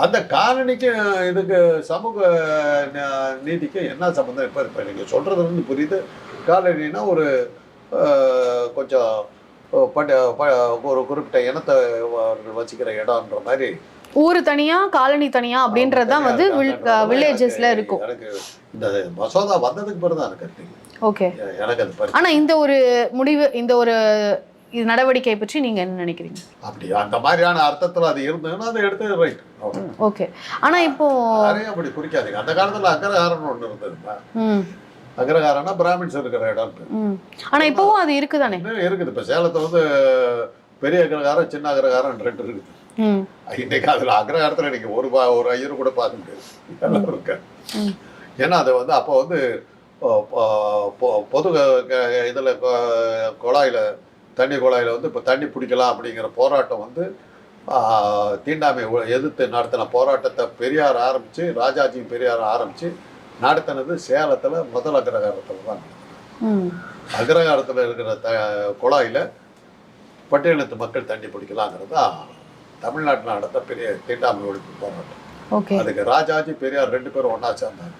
அந்த காலனிக்கு இதுக்கு சமூக ந- நீதிக்கு என்ன சம்மந்தம் இப்போ இப்போ நீங்கள் சொல்கிறது வந்து புரியுது. காலனினா ஒரு கொஞ்சம் பட்ட ப- ஒரு குறிப்பிட்ட இனத்தை வச்சுக்கிற இடம்ன்ற மாதிரி. ஊரு தனியா காலனி தனியா அப்படின்றது தான் வந்து வில்லேஜஸ்ல இருக்கும். எனக்கு இந்த மசோதா வந்ததுக்கு பிறகு தான் எனக்கு. ஓகே. எனக்கு ஆனா இந்த ஒரு முடிவு இந்த ஒரு இது நடவடிக்கை பற்றி நீங்க என்ன நினைக்கிறீங்க? அப்படி அந்த மாதிரியான அர்த்தத்தில் அது இருந்ததுன்னா அதை எடுத்து ரைட் ஓகே ஆனா இப்போ அப்படி குறிக்காதீங்க. அந்த காலத்தில் அக்ரஹாரம்னு ஒன்று இருந்ததுப்பா. ம். அக்ரஹாரம்னா பிராமின்ஸ் இருக்கிற இடம் ஆனா இப்போவும் அது இருக்குதானே? இருக்குது. இப்போ சேலத்தை வந்து பெரிய அக்ரஹாரம் சின்ன அக்ரஹாரம் ரெண்டு இருக்குது. இன்னைக்கு அதில் அக்ரஹாரத்தில் இன்னைக்கு ஒரு பா ஒரு ஐயர் கூட பார்க்க முடியாது. எல்லாம் இருக்கு. ஏன்னா அது வந்து அப்போ வந்து பொது இதில் குழாயில் தண்ணி குழாயில் வந்து இப்போ தண்ணி பிடிக்கலாம் அப்படிங்கிற போராட்டம் வந்து தீண்டாமை எதிர்த்து நடத்தின போராட்டத்தை பெரியார் ஆரம்பித்து ராஜாஜியும் பெரியார் ஆரம்பித்து நடத்தினது சேலத்தில் முதல் அக்ரஹாரத்தில் தான். ம். அக்ரஹாரத்தில் இருக்கிற த குழாயில் பட்டியலத்து மக்கள் தண்ணி பிடிக்கலாங்கிறது தான் தமிழ்நாட்டில் நடந்த பெரிய தீண்டாமை ஒழிப்பு போராட்டம். ஓகே. அதுக்கு ராஜாஜி பெரியார் ரெண்டு பேரும் ஒன்றா சேர்ந்தாங்க.